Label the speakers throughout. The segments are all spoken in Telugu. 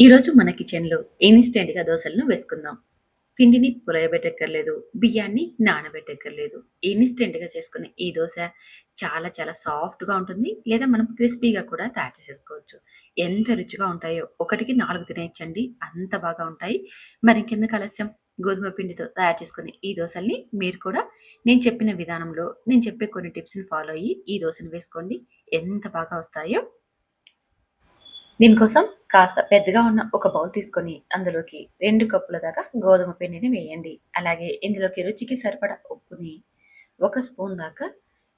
Speaker 1: ఈరోజు మన కిచెన్‌లో ఇన్స్టెంట్గా దోశలను వేసుకుందాం. పిండిని పులయబెట్టక్కర్లేదు. బియ్యాన్ని నానబెట్టక్కర్లేదు. ఇన్స్టెంట్గా చేసుకునే ఈ దోశ చాలా చాలా సాఫ్ట్‌గా ఉంటుంది. లేదా మనం క్రిస్పీగా కూడా తయారు చేసేసుకోవచ్చు. ఎంత రుచిగా ఉంటాయో ఒకటికి నాలుగు తినేయచ్చండి అంత బాగా ఉంటాయి. మరి ఇంకెందుకు ఆలస్యం గోధుమ పిండితో తయారు చేసుకునే ఈ దోశల్ని మీరు కూడా నేను చెప్పిన విధానంలో నేను చెప్పే కొన్ని టిప్స్‌ని ఫాలో అయ్యి ఈ దోశను వేసుకోండి. ఎంత బాగా వస్తాయో దీనికోసం కాస్త పెద్దగా ఉన్న ఒక బౌల్ తీసుకొని అందులోకి రెండు కప్పుల దాకా గోధుమ పిండిని వేయండి. అలాగే ఇందులోకి రుచికి సరిపడా ఉప్పుని, ఒక స్పూన్ దాకా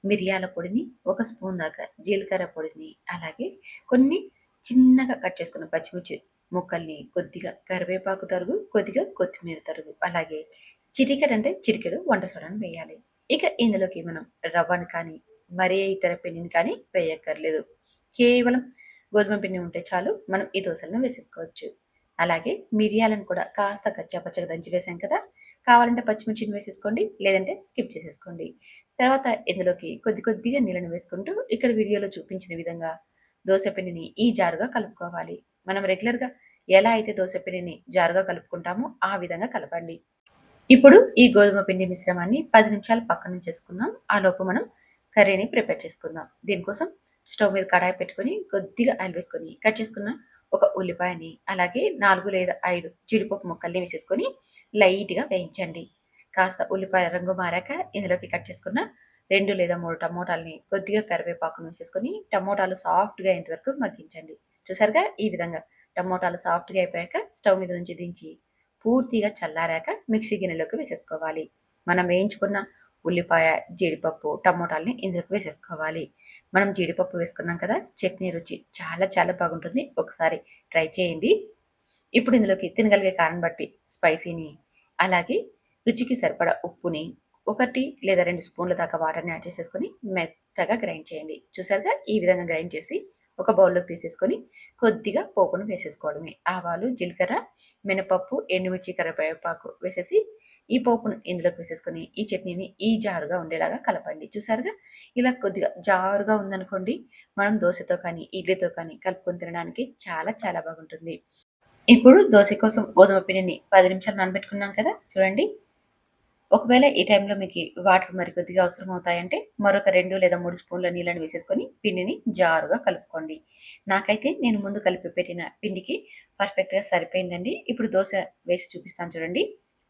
Speaker 1: మిరియాల పొడిని, ఒక స్పూన్ దాకా జీలకర్ర పొడిని, అలాగే కొన్ని చిన్నగా కట్ చేసుకున్న పచ్చిమిర్చి ముక్కల్ని, కొద్దిగా కరివేపాకు తరుగు, కొద్దిగా కొత్తిమీర తరుగు, అలాగే చిటికెడు అంటే చిటికెడు వంట సోడాను వేయాలి. ఇక ఇందులోకి మనం రవ్వను కానీ, మరే ఇతర పిండిని కానీ వేయక్కర్లేదు. కేవలం గోధుమ పిండి ఉంటే చాలు మనం ఈ దోసలను వేసేసుకోవచ్చు. అలాగే మిరియాలను కూడా కాస్త కచ్చాపచ్చగా దంచి వేసాం కదా కావాలంటే పచ్చిమిర్చిని వేసేసుకోండి లేదంటే స్కిప్ చేసేసుకోండి. తర్వాత ఇందులోకి కొద్ది కొద్దిగా నీళ్ళను వేసుకుంటూ ఇక్కడ వీడియోలో చూపించిన విధంగా దోశ పిండిని ఈ జారుగా కలుపుకోవాలి. మనం రెగ్యులర్గా ఎలా అయితే దోశ పిండిని జారుగా కలుపుకుంటామో ఆ విధంగా కలపండి. ఇప్పుడు ఈ గోధుమ పిండి మిశ్రమాన్ని పది నిమిషాలు పక్కన చేసుకుందాం ఆ లోపు మనం కర్రీని ప్రిపేర్ చేసుకుందాం. దీనికోసం స్టవ్ మీద కడాయి పెట్టుకొని కొద్దిగా ఆయిల్ వేసుకొని కట్ చేసుకున్న ఒక ఉల్లిపాయని అలాగే నాలుగు లేదా ఐదు జీడిపప్పు ముక్కల్ని వేసేసుకొని లైట్గా వేయించండి. కాస్త ఉల్లిపాయ రంగు మారాక ఇందులోకి కట్ చేసుకున్న రెండు లేదా మూడు టమోటాలని కొద్దిగా కరివేపాకును వేసేసుకొని టమోటాలు సాఫ్ట్గా అయ్యేంతవరకు మగ్గించండి. చూసారుగా ఈ విధంగా టమోటాలు సాఫ్ట్గా అయిపోయాక స్టవ్ మీద నుంచి దించి పూర్తిగా చల్లారాక మిక్సీ గిన్నెలోకి వేసేసుకోవాలి. మనం వేయించుకున్న ఉల్లిపాయ జీడిపప్పు టమోటాలని ఇందులోకి వేసేసుకోవాలి. మనం జీడిపప్పు వేసుకున్నాం కదా చట్నీ రుచి చాలా చాలా బాగుంటుంది. ఒకసారి ట్రై చేయండి. ఇప్పుడు ఇందులోకి తినగలిగే కారం బట్టి స్పైసీని అలాగే రుచికి సరిపడా ఉప్పుని ఒకటి లేదా రెండు స్పూన్ల దాకా వాటర్ని యాడ్ చేసేసుకొని మెత్తగా గ్రైండ్ చేయండి. చూసారుగా? ఈ విధంగా గ్రైండ్ చేసి ఒక బౌల్లోకి తీసేసుకొని కొద్దిగా పోపును వేసేసుకోవడమే. ఆవాలు జీలకర్ర మినపప్పు ఎండుమిర్చి కరివేపాకు వేసేసి ఈ పోపును ఇందులోకి వేసేసుకొని ఈ చట్నీని ఈ జారుగా ఉండేలాగా కలపండి. చూసారుగా? ఇలా కొద్దిగా జారుగా ఉందనుకోండి మనం దోశతో కానీ ఇడ్లీతో కానీ కలుపుకొని తినడానికి చాలా చాలా బాగుంటుంది. ఇప్పుడు దోశ కోసం గోధుమ పిండిని పది నిమిషాలు నానబెట్టుకున్నాం కదా? చూడండి. ఒకవేళ ఈ టైంలో మీకు వాటర్ మరి కొద్దిగా అవసరం అవుతాయంటే మరొక రెండు లేదా మూడు స్పూన్ల నీళ్ళని వేసేసుకొని పిండిని జారుగా కలుపుకోండి. నాకైతే నేను ముందు కలిపి పెట్టిన పిండికి పర్ఫెక్ట్గా సరిపోయిందండి. ఇప్పుడు దోశ వేసి చూపిస్తాను చూడండి.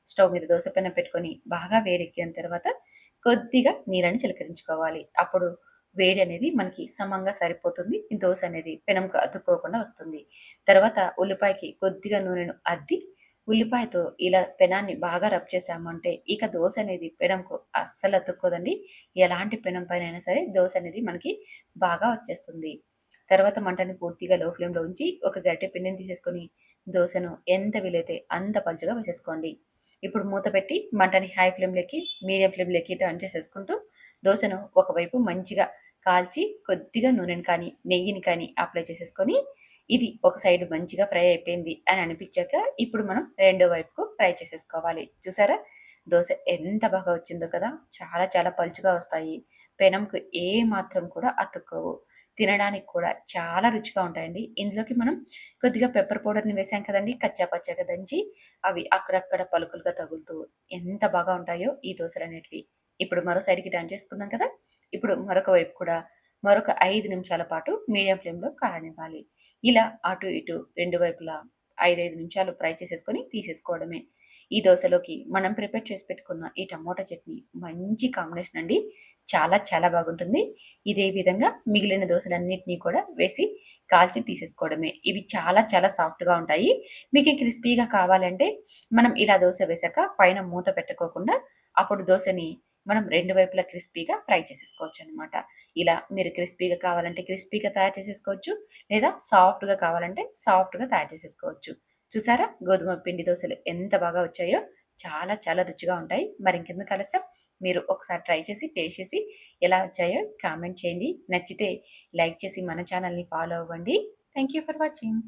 Speaker 1: స్టవ్ మీద దోశ పెన పెట్టుకొని బాగా వేడెక్కిన తర్వాత కొద్దిగా నీళ్ళని చిలకరించుకోవాలి. అప్పుడు వేడి అనేది మనకి సమంగా సరిపోతుంది. దోశ అనేది పెనంకు అతుక్కోకుండా వస్తుంది. తర్వాత ఉల్లిపాయకి కొద్దిగా నూనెను అద్ది ఉల్లిపాయతో ఇలా పెనాన్ని బాగా రబ్ చేసామంటే ఇక దోశ అనేది పెనంకు అస్సలు అతుక్కోదండి. ఎలాంటి పెనం పైన అయినా సరే దోశ అనేది మనకి బాగా వచ్చేస్తుంది. తర్వాత మంటని పూర్తిగా లో ఫ్లేమ్లో ఉంచి ఒక గరిటె పిండిని తీసేసుకొని దోశను ఎంత వీలైతే అంత పలుచగా వేసేసుకోండి. ఇప్పుడు మూత పెట్టి మంటని హై ఫ్లేమ్లోకి మీడియం ఫ్లేమ్లోకి టర్న్ చేసేసుకుంటూ దోశను ఒకవైపు మంచిగా కాల్చి కొద్దిగా నూనెని కానీ నెయ్యిని కానీ అప్లై చేసేసుకొని ఇది ఒక సైడ్ మంచిగా ఫ్రై అయిపోయింది అని అనిపించాక ఇప్పుడు మనం రెండో వైపుకు ఫ్రై చేసేసుకోవాలి. చూసారా? దోశ ఎంత బాగా వచ్చిందో కదా? చాలా చాలా పలుచుగా వస్తాయి. పెనంకు ఏ మాత్రం కూడా అతుక్కోవు. తినడానికి కూడా చాలా రుచిగా ఉంటాయండి. ఇందులోకి మనం కొద్దిగా పెప్పర్ పౌడర్ని వేసాం కదండి కచ్చా పచ్చగా దంచి అవి అక్కడక్కడ పలుకులుగా తగులుతూ ఎంత బాగా ఉంటాయో ఈ దోశలు అనేటివి. ఇప్పుడు మరో సైడ్కి టర్న్ చేసుకున్నాం కదా ఇప్పుడు మరొక వైపు కూడా మరొక ఐదు నిమిషాల పాటు మీడియం ఫ్లేమ్లో కాలనివ్వాలి ఇలా అటు ఇటు రెండు వైపులా ఐదైదు నిమిషాలు ఫ్రై చేసేసుకొని తీసేసుకోవడమే. ఈ దోశలోకి మనం ప్రిపేర్ చేసి పెట్టుకున్న ఈ టమోటా చట్నీ మంచి కాంబినేషన్ అండి. చాలా చాలా బాగుంటుంది. ఇదే విధంగా మిగిలిన దోశలన్నింటినీ కూడా వేసి కాల్చి తీసేసుకోవడమే. ఇవి చాలా చాలా సాఫ్ట్గా ఉంటాయి. మీకు క్రిస్పీగా కావాలంటే మనం ఇలా దోశ వేసాక పైన మూత పెట్టుకోకుండా అప్పుడు దోశని మనం రెండు వైపులా క్రిస్పీగా ఫ్రై చేసేసుకోవచ్చు అనమాట ఇలా మీరు క్రిస్పీగా కావాలంటే క్రిస్పీగా తయారు చేసేసుకోవచ్చు లేదా సాఫ్ట్గా కావాలంటే సాఫ్ట్గా తయారు చేసేసుకోవచ్చు. చూసారా? గోధుమ పిండి దోశలు ఎంత బాగా వచ్చాయో చాలా చాలా రుచిగా ఉంటాయి. మరి ఇంకెందుకు ఆలస్యం? మీరు ఒకసారి ట్రై చేసి టేస్ట్ చేసి ఎలా వచ్చాయో కామెంట్ చేయండి. నచ్చితే లైక్ చేసి మన ఛానల్ని ఫాలో అవ్వండి. Thank you for watching.